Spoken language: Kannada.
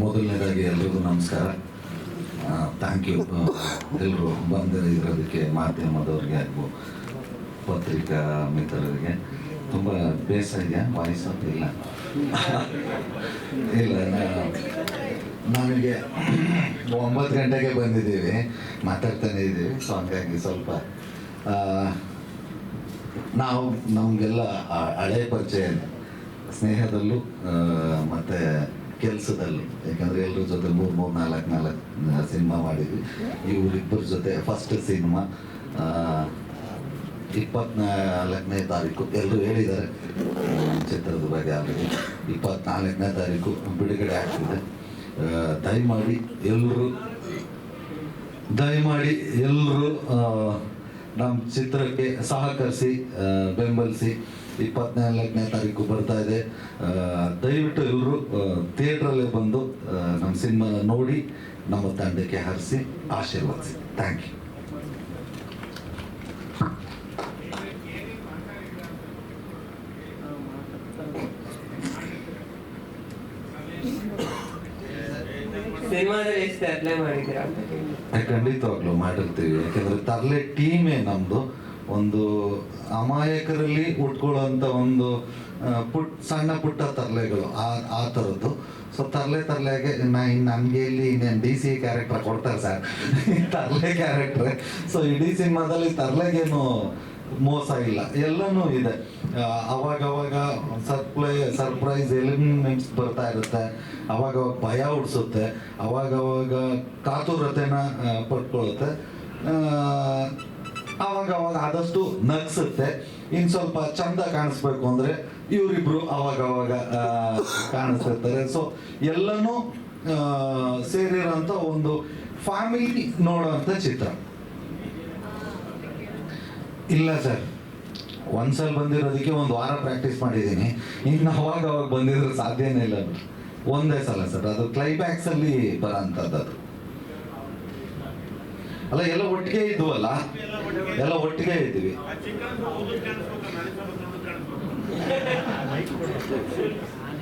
ಮೊದಲನೇದಾಗಿ ಎಲ್ರಿಗೂ ನಮಸ್ಕಾರ. ಥ್ಯಾಂಕ್ ಯು ಎಲ್ಲರೂ ಬಂದಿರೋದಕ್ಕೆ ಮಾಧ್ಯಮದವ್ರಿಗೆ ಹಾಗೂ ಪತ್ರಿಕಾ ಮಿತ್ರರಿಗೆ ತುಂಬ ಬೇಸರ ಇದೆ, ವಾಯ್ಸ್. ಇಲ್ಲ. ಇಲ್ಲ ನಮಗೆ ಒಂಬತ್ತು ಗಂಟೆಗೆ ಬಂದಿದ್ದೀವಿ, ಮಾತಾಡ್ತಾನೆ ಇದ್ದೀವಿ ಸೊ ಹಂಗಾಗಿ ಸ್ವಲ್ಪ ನಾವು ನಮಗೆಲ್ಲ ಹಳೆ ಪರಿಚಯ ಸ್ನೇಹದಲ್ಲೂ ಮತ್ತೆ ಕೆಲಸದಲ್ಲೂ. ಯಾಕಂದರೆ ಎಲ್ಲರ ಜೊತೆ ಮೂರು ಮೂರು, ನಾಲ್ಕು ನಾಲ್ಕು ಸಿನಿಮಾ ಮಾಡಿದ್ವಿ. ಇವರಿಬ್ಬರ ಜೊತೆ ಫಸ್ಟ್ ಸಿನಿಮಾ ಇಪ್ಪತ್ನಾಲ್ಕನೇ ತಾರೀಕು. ಎಲ್ಲರೂ ಹೇಳಿದ್ದಾರೆ ಚಿತ್ರದ ಬಗ್ಗೆ ಇಪ್ಪತ್ನಾಲ್ಕನೇ ತಾರೀಕು ಬಿಡುಗಡೆ ಆಗ್ತಿದೆ. ದಯಮಾಡಿ ಎಲ್ಲರೂ ದಯಮಾಡಿ ಎಲ್ಲರೂ ನಮ್ಮ ಚಿತ್ರಕ್ಕೆ ಸಹಕರಿಸಿ ಬೆಂಬಲಿಸಿ ಇಪ್ಪತ್ನಾಲ್ಕನೇ ತಾರೀಕು ಬರ್ತಾ ಇದೆ. ದಯವಿಟ್ಟು ಎಲ್ಲರೂ ಥಿಯೇಟ್ರಲ್ಲೇ ಬಂದು ನಮ್ಮ ಸಿನಿಮಾ ನೋಡಿ ನಮ್ಮ ತಂಡಕ್ಕೆ ಹರಿಸಿ ಆಶೀರ್ವದಿಸಿ. Thank you. ಖಂಡಿತವಾಗ್ಲೂ ಮಾಡಿರ್ತೀವಿ. ಯಾಕಂದ್ರೆ ತರಲೆ ಟೀಮೇ ನಮ್ದು. ಒಂದು ಅಮಾಯಕರಲ್ಲಿ ಉಟ್ಕೊಳ್ಳುವಂಥ ಒಂದು ಪುಟ್, ಸಣ್ಣ ಪುಟ್ಟ ತರಲೆಗಳು, ಆ ಆ ಥರದ್ದು ಸೊ ತರಲೆ ತರಲೆಗೆ, ನಾ ಇನ್ನು ನನಗೆ ಇಲ್ಲಿ ಇನ್ನೇನು ಡಿ ಸಿ ಕ್ಯಾರೆಕ್ಟರ್ ಕೊಡ್ತಾರೆ ಸರ್ ತರಲೆ ಕ್ಯಾರೆಕ್ಟ್ರೆ ಸೊ ಇಡೀ ಸಿನಿಮಾದಲ್ಲಿ ತರಲೆಗೇನು ಮೋಸ ಇಲ್ಲ. ಎಲ್ಲನೂ ಇದೆ. ಅವಾಗವಾಗ ಸರ್ಪ್ಲೈ, ಸರ್ಪ್ರೈಸ್ ಎಲಿಮೆಂಟ್ಸ್ ಬರ್ತಾ ಇರುತ್ತೆ. ಅವಾಗ ಅವಾಗ ಭಯ ಹುಡ್ಸುತ್ತೆ ಅವಾಗವಾಗ ಅವಾಗ ಕಾತುರತೆನ ಪಡ್ಕೊಳ್ಳುತ್ತೆ ಅವಾಗ ಅವಾಗ ಆದಷ್ಟು ನಗ್ಸುತ್ತೆ. ಇನ್ ಸ್ವಲ್ಪ ಚಂದ ಕಾಣಿಸ್ಬೇಕು ಅಂದ್ರೆ ಇವರಿಬ್ರು ಅವಾಗ ಅವಾಗ ಕಾಣಿಸ್ತಿರ್ತಾರೆ. ಸೊ ಎಲ್ಲನೂ ಸೇರಿರೋಂಥ ಒಂದು ಫ್ಯಾಮಿಲಿ ನೋಡೋಂಥ ಚಿತ್ರ. ಇಲ್ಲ ಸರ್. ಒಂದ್ಸಲ ಬಂದಿರೋದಕ್ಕೆ ಒಂದು ವಾರ ಪ್ರಾಕ್ಟೀಸ್ ಮಾಡಿದ್ದೀನಿ. ಇನ್ನು ಅವಾಗ ಅವಾಗ ಬಂದಿದ್ರೆ ಸಾಧ್ಯನೇ ಇಲ್ಲ ಒಂದೇ ಸಲ ಸರ್. ಅದು ಕ್ಲೈಮ್ಯಾಕ್ಸ್ ಅಲ್ಲಿ ಬರೋಂಥದ್ದು ಅದು. ಅಲ್ಲ ಎಲ್ಲ ಒಟ್ಟಿಗೆ ಇದ್ವಲ್ಲ? ಎಲ್ಲ ಒಟ್ಟಿಗೆ ಇದ್ದೀವಿ